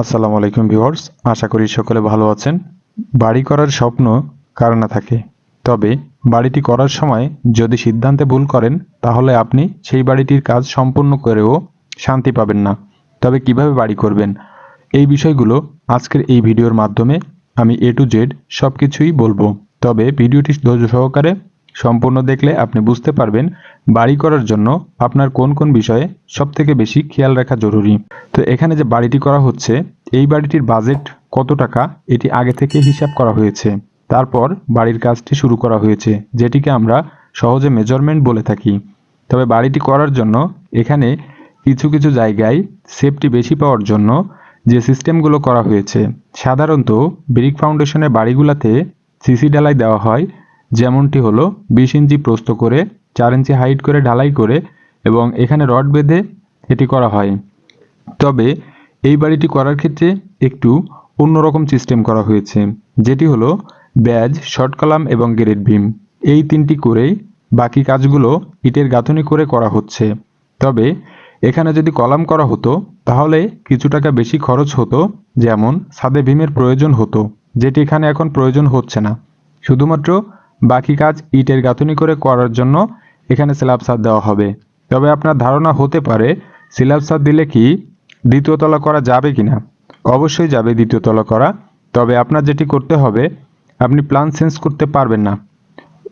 আসসালামু আলাইকুম ভিউয়ার্স, আশা করি সকলে ভালো আছেন। বাড়ি করার স্বপ্ন কার না থাকে? তবে বাড়িটি করার সময় যদি সিদ্ধান্তে ভুল করেন, তাহলে আপনি সেই বাড়িটির কাজ সম্পূর্ণ করেও শান্তি পাবেন না। তবে কীভাবে বাড়ি করবেন? এই বিষয়গুলো আজকের এই ভিডিওর মাধ্যমে আমি এ টু জেড সব কিছুই বলব। তবে ভিডিওটি ধৈর্য সহকারে সম্পূর্ণ দেখলে আপনি বুঝতে পারবেন বাড়ি করার জন্য আপনার কোন কোন বিষয়ে সব থেকে বেশি খেয়াল রাখা জরুরি। তো এখানে যে বাড়িটি করা হচ্ছে, এই বাড়িটির বাজেট কত টাকা, এটি আগে থেকে হিসাব করা হয়েছে। তারপর বাড়ির কাজটি শুরু করা হয়েছে, যেটিকে আমরা সহজে মেজারমেন্ট বলে থাকি। তবে বাড়িটি করার জন্য এখানে কিছু কিছু জায়গায় সেফটি বেশি পাওয়ার জন্য যে সিস্টেমগুলো করা হয়েছে, সাধারণত ব্রিক ফাউন্ডেশনের বাড়িগুলোতে সিসি ডালাই দেওয়া হয় যেমনটি হলো বিশ ইঞ্চি প্রস্ত করে, চার ইঞ্চি হাইট করে, ঢালাই করে এবং এখানে রড বেঁধে এটি করা হয়। তবে এই বাড়িটি করার ক্ষেত্রে একটু অন্যরকম সিস্টেম করা হয়েছে, যেটি হলো ব্যাজ, শর্ট কলাম এবং গ্রেড বিম এই তিনটি করেই বাকি কাজগুলো ইটের গাঁথনি করে করা হচ্ছে। তবে এখানে যদি কলাম করা হতো, তাহলে কিছু টাকা বেশি খরচ হতো, যেমন সাদে ভীমের প্রয়োজন হতো, যেটি এখানে এখন প্রয়োজন হচ্ছে না। শুধুমাত্র বাকি কাজ ইটের গাঁথনি করে করার জন্য এখানে স্ল্যাব ছাদ দেওয়া হবে। তবে আপনার ধারণা হতে পারে স্ল্যাব ছাদ দিলে কি দ্বিতীয় তলা করা যাবে কিনা? অবশ্যই যাবে দ্বিতীয় তলা করা। তবে আপনার যেটি করতে হবে, আপনি প্ল্যান চেঞ্জ করতে পারবেন না।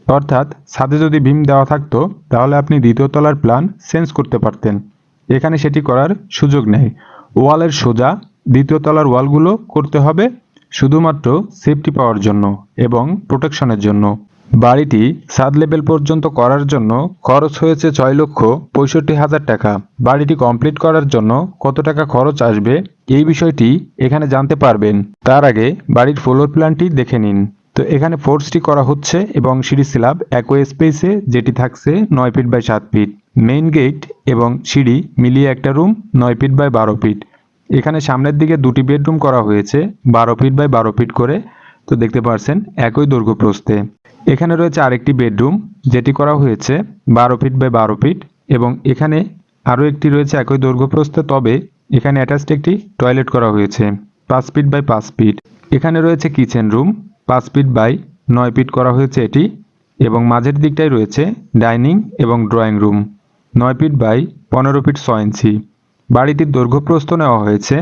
অর্থাৎ ছাদে যদি ভীম দেওয়া থাকতো, তাহলে আপনি দ্বিতীয় তলার প্ল্যান চেঞ্জ করতে পারতেন। এখানে সেটি করার সুযোগ নেই। ওয়ালের সোজা দ্বিতীয় তলার ওয়ালগুলো করতে হবে শুধুমাত্র সেফটি পাওয়ার জন্য এবং প্রোটেকশনের জন্য। বাড়িটি সাদ লেভেল পর্যন্ত করার জন্য খরচ হয়েছে ছয় লক্ষ পঁয়ষট্টি হাজার টাকা। বাড়িটি কমপ্লিট করার জন্য কত টাকা খরচ আসবে এই বিষয়টি এখানে জানতে পারবেন। তার আগে বাড়ির ফ্লোর প্ল্যানটি দেখে নিন। তো এখানে ফোর্সটি করা হচ্ছে এবং সিঁড়ি স্ল্যাব একই স্পেসে যেটি থাকছে নয় ফিট বাই সাত ফিট মেইন গেট এবং সিঁড়ি মিলিয়ে একটা রুম নয় ফিট বাই বারো ফিট এখানে সামনের দিকে দুটি বেডরুম করা হয়েছে, বারো ফিট বাই বারো ফিট করে। তো দেখতে পারছেন একই দৈর্ঘ্য প্রস্থে এখানে রয়েছে আরেকটি বেডরুম, যেটি করা হয়েছে বারো ফিট বাই বারো ফিট এবং এখানে আরও একটি রয়েছে একই দৈর্ঘ্য প্রস্থে তবে এখানে অ্যাটাচড একটি টয়লেট করা হয়েছে, পাঁচ ফিট বাই পাঁচ ফিট। এখানে রয়েছে কিচেন রুম পাঁচ ফিট বাই নয় ফিট করা হয়েছে এটি এবং মাঝের দিকটায় রয়েছে ডাইনিং এবং ড্রয়িং রুম নয় ফিট বাই পনেরো ফিট ছয় ইঞ্চি। বাড়িটির দৈর্ঘ্য প্রস্থ নেওয়া হয়েছে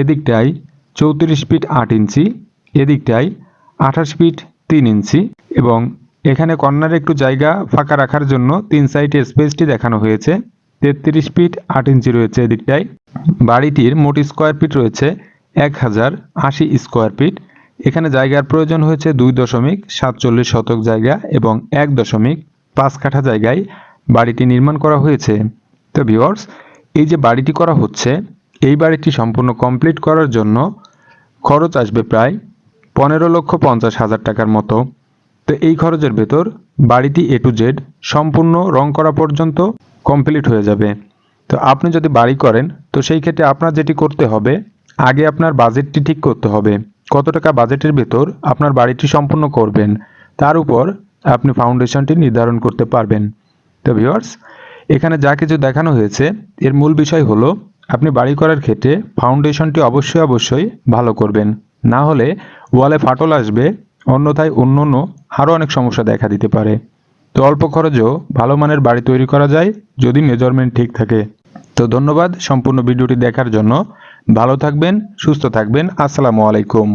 এদিকটায় চৌত্রিশ ফিট আট ইঞ্চি, এদিকটায় আঠাশ ফিট তিন ইঞ্চি এবং এখানে কর্নারে একটু জায়গা ফাঁকা রাখার জন্য তিন সাইডে স্পেসটি দেখানো হয়েছে। তেত্রিশ ফিট আট ইঞ্চি রয়েছে এদিকটায়। বাড়িটির মোট স্কোয়ার ফিট রয়েছে এক হাজার আশি স্কোয়ার ফিট। এখানে জায়গার প্রয়োজন হয়েছে দুই দশমিক সাতচল্লিশ শতক জায়গা এবং এক দশমিক পাঁচ কাঠা জায়গায় বাড়িটি নির্মাণ করা হয়েছে। তো ভিওর্স এই যে বাড়িটি করা হচ্ছে, এই বাড়িটি সম্পূর্ণ কমপ্লিট করার জন্য খরচ আসবে প্রায় পনেরো লক্ষ পঞ্চাশ হাজার টাকার মতো। তো এই খরচের ভেতর বাড়িটি এ টু জেড সম্পূর্ণ রং করা পর্যন্ত কমপ্লিট হয়ে যাবে। তো আপনি যদি বাড়ি করেন, তো সেই ক্ষেত্রে আপনার যেটি করতে হবে, আগে আপনার বাজেটটি ঠিক করতে হবে। কত টাকা বাজেটের ভেতর আপনার বাড়িটি সম্পূর্ণ করবেন, তার উপর আপনি ফাউন্ডেশনটি নির্ধারণ করতে পারবেন। তো ভিওয়ার্স এখানে যা কিছু দেখানো হয়েছে, এর মূল বিষয় হলো, আপনি বাড়ি করার ক্ষেত্রে ফাউন্ডেশনটি অবশ্যই অবশ্যই ভালো করবেন। না হলে ওয়ালে ফাটল আসবে, অন্যথায় অন্য অন্য আরও অনেক সমস্যা দেখা দিতে পারে। তো অল্প খরচেও ভালো মানের বাড়ি তৈরি করা যায় যদি মেজারমেন্ট ঠিক থাকে। তো ধন্যবাদ সম্পূর্ণ ভিডিওটি দেখার জন্য। ভালো থাকবেন, সুস্থ থাকবেন। আসসালামু আলাইকুম।